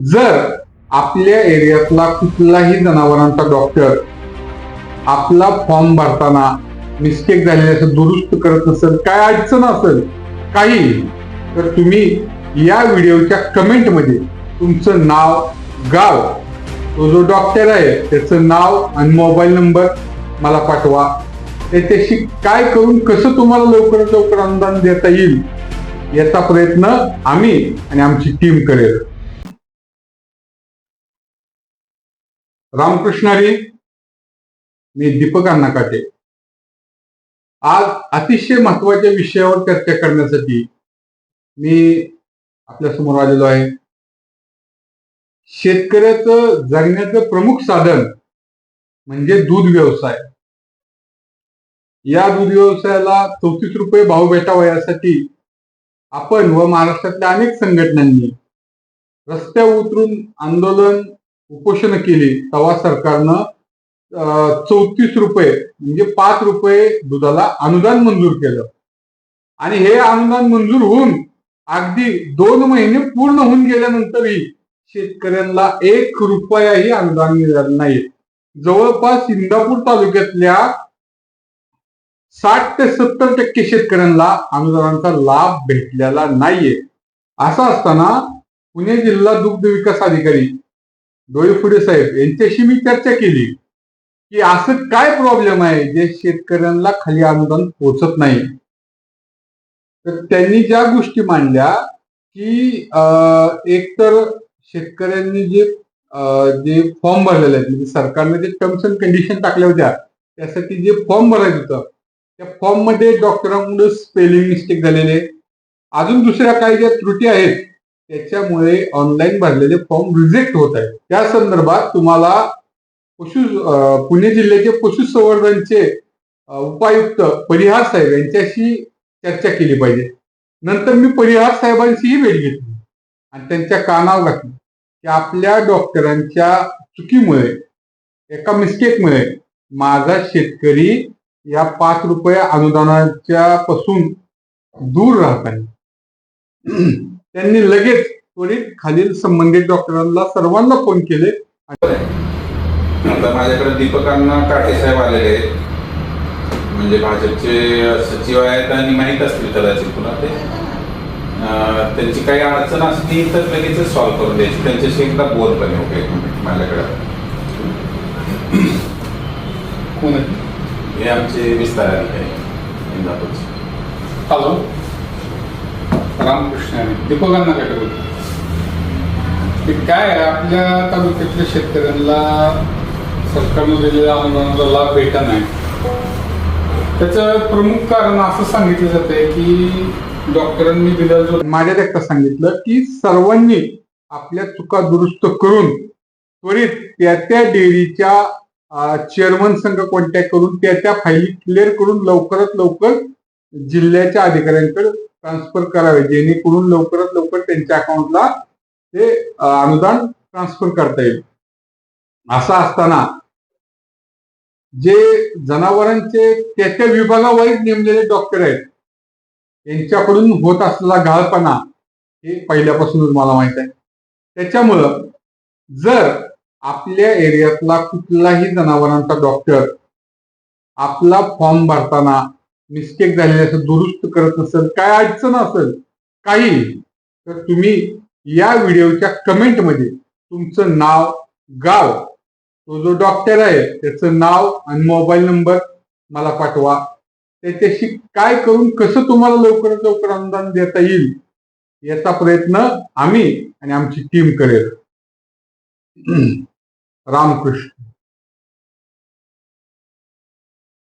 जर आपल्या एरियातला कुठलाही जनावरांचा डॉक्टर आपला फॉर्म भरताना मिस्टेक झालेली असेल दुरुस्त करत नसेल काय अडचण असेल काही तर तुम्ही या व्हिडिओच्या कमेंटमध्ये तुमचं नाव गाव तो जो डॉक्टर आहे त्याचं नाव आणि मोबाईल नंबर मला पाठवा. त्याच्याशी काय करून कसं तुम्हाला लवकरात लवकर अनुदान देता येईल याचा प्रयत्न आम्ही आणि आमची टीम करेल. रामकृष्णारी मी दीपक अण्णा काटे. आज अतिशय महत्त्वाच्या विषयावर चर्चा करण्यासाठी मी आपल्यासमोर आलेलो आहे. शेतकऱ्याचं जगण्याचं प्रमुख साधन म्हणजे दूध व्यवसाय. या दूध व्यवसायाला चौतीस रुपये भाव भेटावा यासाठी आपण व महाराष्ट्रातल्या अनेक संघटनांनी रस्त्यावर उतरून आंदोलन उपोषण केली तेव्हा सरकारनं चौतीस रुपये म्हणजे पाच रुपये दुधाला अनुदान मंजूर केलं. आणि हे अनुदान मंजूर होऊन अगदी दोन महिने पूर्ण होऊन गेल्यानंतरही शेतकऱ्यांना एक रुपयाही अनुदान मिळालं नाही. जवळपास इंदापूर तालुक्यातल्या साठ ते सत्तर टक्के शेतकऱ्यांना अनुदानाचा लाभ भेटलेला नाहीये. असं असताना पुणे जिल्हा दुग्ध विकास अधिकारी डोईफुडे साहेब यांच्याशी मी चर्चा केली की असं काय प्रॉब्लेम आहे जे शेतकऱ्यांना खाली अनुदान पोचत नाही? तर त्यांनी ज्या गोष्टी मांडल्या की एक एकतर शेतकऱ्यांनी जे जे फॉर्म भरलेले आहेत म्हणजे सरकारने जे टर्म्स अँड कंडिशन टाकल्या होत्या त्यासाठी जे फॉर्म भरायचं होतं त्या फॉर्ममध्ये डॉक्टरांमुळे स्पेलिंग मिस्टेक झालेले अजून दुसऱ्या काही ज्या त्रुटी आहेत त्याच्यामुळे ऑनलाईन भरलेले फॉर्म रिजेक्ट होत आहेत. त्या संदर्भात तुम्हाला पशु पुणे जिल्ह्याचे पशुसंवर्धनचे उपायुक्त परिहार साहेब यांच्याशी चर्चा केली पाहिजे. नंतर मी परिहार साहेबांशीही भेट घेतली. आणि त्यांच्या कानावर घातली की आपल्या डॉक्टरांच्या चुकीमुळे एका मिस्टेकमुळे माझा शेतकरी या पाच रुपये अनुदानाच्या पासून दूर राहत आहे. त्यांनी लगेच त्वरित खालील संबंधित डॉक्टरांना सर्वांना फोन केले. आता माझ्याकडे दीपकांना काटे साहेब आलेले आहेत. म्हणजे भाजपचे सचिव आहेत आणि माहीत असतील कदाचित तुला ते. त्यांची काही अडचण असली तर लगेच सॉल्व्ह करून द्यायची. त्यांच्याशी एकदा बोल पण ओके माझ्याकडे. कोण आहे? हे आमचे विस्तार अधिकारी इंदापूरचे. हॅलो. रामकृष्ण आहे. दीपकांना काय बोलतो ते काय आहे, आपल्या तालुक्यातल्या शेतकऱ्यांना सरकारनं दिलेल्या अनुदानाचा लाभ भेटत नाही त्याचं प्रमुख कारण असं सांगितलं जाते की डॉक्टरांनी दिलेला जो माझ्या एकदा सांगितलं की सर्वांनी आपल्या चुका दुरुस्त करून त्वरित त्या त्या डेअरीच्या चेअरमन संघ कॉन्टॅक्ट करून त्या त्या फायली क्लिअर करून लवकरात लवकर जिल्ह्याच्या अधिकाऱ्यांकडे ट्रान्सफर करावे जेणेकरून लवकरात लवकर त्यांच्या अकाउंटला ते अनुदान ट्रान्सफर करता येईल. असं असताना जे जनावरांचे त्या त्या विभागावाईज नेमलेले डॉक्टर आहेत यांच्याकडून होत असलेला गाळपणा हे पहिल्यापासूनच मला माहीत आहे. त्याच्यामुळं जर आपल्या एरियातला कुठलाही जनावरांचा डॉक्टर आपला फॉर्म भरताना मिस्टेक झालेली असेल दुरुस्त करत नसेल काय अडचण असेल काही तर तुम्ही या व्हिडिओच्या कमेंटमध्ये तुमचं नाव गाव तो जो डॉक्टर आहे त्याचं नाव आणि मोबाईल नंबर मला पाठवा. त्याच्याशी काय करून कसं तुम्हाला लवकरात लवकर अनुदान देता येईल याचा प्रयत्न आम्ही आणि आमची टीम करेल. रामकृष्ण.